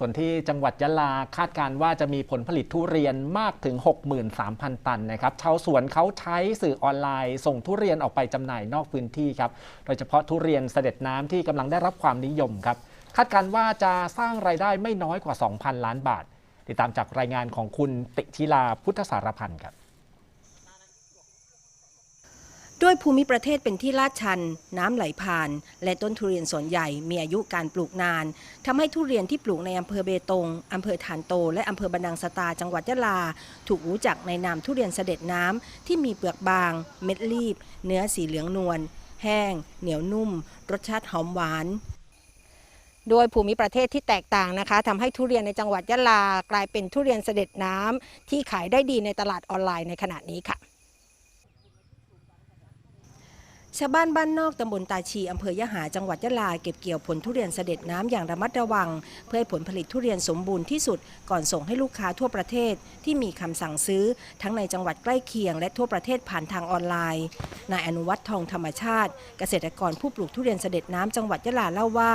ส่วนที่จังหวัดยะลาคาดการว่าจะมีผลผลิตทุเรียนมากถึง 63,000 ตันนะครับชาวสวนเขาใช้สื่อออนไลน์ ส่งทุเรียนออกไปจำหน่ายนอกพื้นที่ครับโดยเฉพาะทุเรียนเสด็จน้ำที่กำลังได้รับความนิยมครับคาดการว่าจะสร้างไรายได้ไม่น้อยกว่า 2,000 ล้านบาท ติดตามจากรายงานของคุณติชิลาพุทธสารพันธ์ครับ ด้วยภูมิประเทศเป็นที่ลาดชัน น้ำไหลผ่าน และต้นทุเรียนส่วนใหญ่มีอายุการปลูกนานทำให้ทุเรียนที่ปลูกในอำเภอเบตงอำเภอฐานโต และอำเภอบันดังสตาจังหวัดยะลา ถูกรู้จักในนามทุเรียนเสด็จน้ำที่มีเปลือกบาง เม็ดรีบ เนื้อสีเหลืองนวลแห้ง เหนียวนุ่ม รสชาติหอมหวานโดยภูมิประเทศที่แตกต่างนะคะทำให้ทุเรียนในจังหวัดยะลากลายเป็นทุเรียนเสด็จน้ำที่ขายได้ดีในตลาดออนไลน์ในขณะนี้ค่ะ ชาวบ้านบ้านนอกตำบลตาชีอำเภอยะหาจังหวัดยะลาเก็บเกี่ยวผลทุเรียนเสด็จน้ำอย่างระมัดระวัง เพื่อให้ผลผลิตทุเรียนสมบูรณ์ที่สุดก่อนส่งให้ลูกค้าทั่วประเทศที่มีคำสั่งซื้อ ทั้งในจังหวัดใกล้เคียงและทั่วประเทศผ่านทางออนไลน์นายอนุวัฒน์ทองธรรมชาติ เกษตรกรผู้ปลูกทุเรียนเสด็จน้ำจังหวัดยะลาเล่าว่า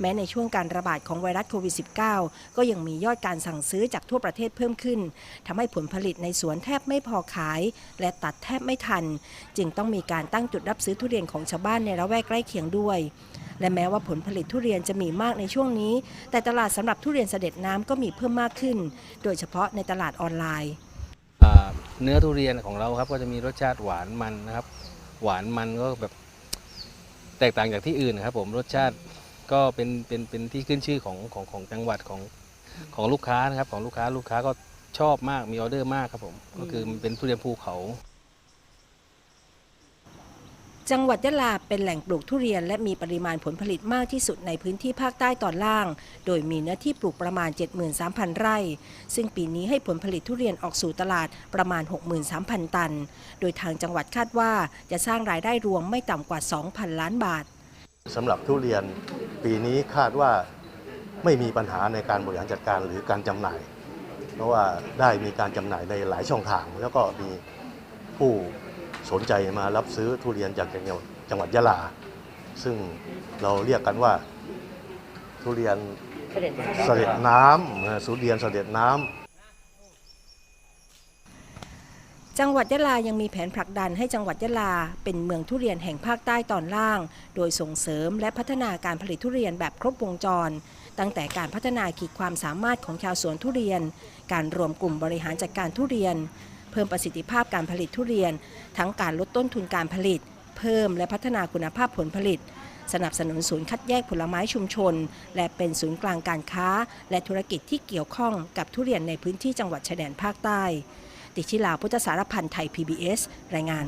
แม้ในช่วงการระบาดของไวรัสโควิด -19 ก็ยังมียอดการสั่งซื้อจากทั่วประเทศเพิ่มขึ้นทำให้ผลผลิตในสวนแทบไม่พอขาย และตัดแทบไม่ทัน จึงต้องมีการตั้งจุดรับซื้อทุเรียนของชาวบ้านในละแวกใกล้เคียงด้วย และแม้ว่าผลผลิตทุเรียนจะมีมากในช่วงนี้ แต่ตลาดสำหรับทุเรียนเสด็จน้ำก็มีเพิ่มมากขึ้น โดยเฉพาะในตลาดออนไลน์เนื้อทุเรียนของเราครับก็จะมีรสชาติหวานมันนะครับ หวานมันก็แบบแตกต่างจากที่อื่นนะครับผมรสชาติก็เป็นเป็นเป็นที่ขึ้นชื่อของของของจังหวัดของของลูกค้านะครับของลูกค้าลูกค้าก็ชอบมากมีออเดอร์มากครับผมก็คือมันเป็นทุเรียนภูเขา จังหวัดยะลาเป็นแหล่งปลูกทุเรียน และมีปริมาณผลผลิตมากที่สุดในพื้นที่ภาคใต้ตอนล่าง โดยมีเนื้อที่ปลูกประมาณ 73,000 ไร่ ซึ่งปีนี้ให้ผลผลิตทุเรียนออกสู่ตลาดประมาณ 63,000 ตัน โดยทางจังหวัดคาดว่าจะสร้างรายได้รวมไม่ต่ำกว่า 2,000 ล้านบาทสำหรับทุเรียนปีนี้คาดว่าไม่มีปัญหาในการบริหารจัดการหรือการจำหน่าย เพราะว่าได้มีการจำหน่ายในหลายช่องทาง แล้วก็มีผู้ สนใจมารับซื้อทุเรียนจากจังหวัดยะลา ซึ่งเราเรียกกันว่าทุเรียนเสด็จน้ำเอ่อทุเรียนเสด็จน้ำจังหวัดยะลายังมีแผนผลักดันให้จังหวัดยะลา เป็นเมืองทุเรียนแห่งภาคใต้ตอนล่าง โดยส่งเสริมและพัฒนาการผลิตทุเรียนแบบครบวงจร ตั้งแต่การพัฒนาขีดความสามารถของชาวสวนทุเรียน การรวมกลุ่มบริหารจัดการทุเรียน เพิ่มประสิทธิภาพการผลิตทุเรียน ทั้งการลดต้นทุนการผลิต เพิ่มและพัฒนาคุณภาพผลผลิต สนับสนุนศูนย์คัดแยกผลไม้ชุมชน และเป็นศูนย์กลางการค้า และธุรกิจที่เกี่ยวข้องกับทุเรียนในพื้นที่จังหวัดชายแดนภาคใต้ ติชิลาพุทธสารพันธ์ไทย PBS รายงาน